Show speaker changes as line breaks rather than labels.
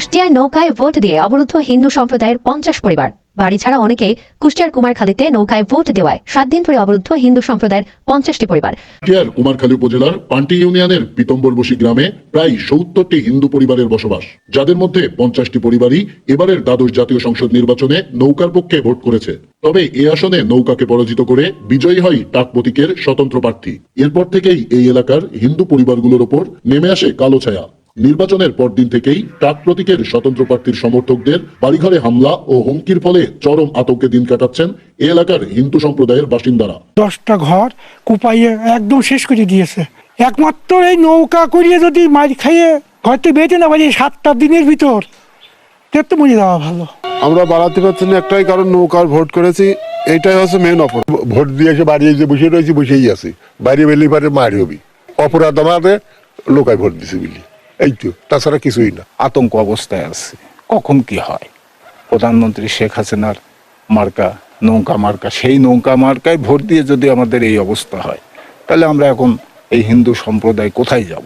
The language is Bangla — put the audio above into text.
কুষ্টিয়ায় নৌকায় ভোট দিয়ে অবরুদ্ধ হিন্দু সম্প্রদায়ের পঞ্চাশ পরিবার। বাড়ি ছাড়া অনেকে কুষ্টিয়ার কুমারখালীতে নৌকায় ভোট দেওয়ায় সাত দিন ধরে অবরুদ্ধ হিন্দু সম্প্রদায়ের পঞ্চাশটি পরিবার।
কুষ্টিয়ার কুমারখালী উপজেলার পান্টি ইউনিয়নের পিতম্বরবসী গ্রামে প্রায় সত্তরটি হিন্দু পরিবারের বসবাস। যাদের মধ্যে পঞ্চাশটি পরিবারই এবারের দ্বাদশ জাতীয় সংসদ নির্বাচনে নৌকার পক্ষে ভোট করেছে। তবে এ আসনে নৌকাকে পরাজিত করে বিজয়ী হয় টাক প্রতীকের স্বতন্ত্র প্রার্থী। এরপর থেকেই এই এলাকার হিন্দু পরিবারগুলোর ওপর নেমে আসে কালো ছায়া। নির্বাচনের পরদিন থেকেই টাক প্রতীকের স্বতন্ত্র প্রার্থীর সমর্থকদের বাড়িঘরে হামলা ও হুমকির ফলে চরম আতঙ্কে দিন কাটাচ্ছেন এ এলাকার হিন্দু সম্প্রদায়ের বাসিন্দারা।
দশটা ঘর কুপাইয়ে একদম শেষ করে দিয়েছে। একমাত্র এই নৌকা করিয়ে যদি মার খাইয়ে হয়তো বেঁচে না পারি সাতটা দিনের ভিতর তো মরে যাওয়া ভালো।
আমরা বাড়াতে পারছি না একটাই কারণ নৌকার ভোট করেছি এইটাই হচ্ছে মেন অপরাধ।
ভোট দিয়ে এসে বাড়ি যে বসে রয়েছি বসেই আছি। বাইরে বেলি পারে মারি হবি অপরাধ আমাদের লোকায় ভোট দিছে বলি। এই তো তাছাড়া কিছুই না।
আতঙ্ক অবস্থায় আছে। কখন কি হয়? প্রধানমন্ত্রী শেখ হাসিনার মার্কা, নৌকা মার্কা, সেই নৌকা মার্কায় ভোট দিয়ে যদি আমাদের এই অবস্থা হয়, তাহলে আমরা এখন এই হিন্দু সম্প্রদায় কোথায় যাব?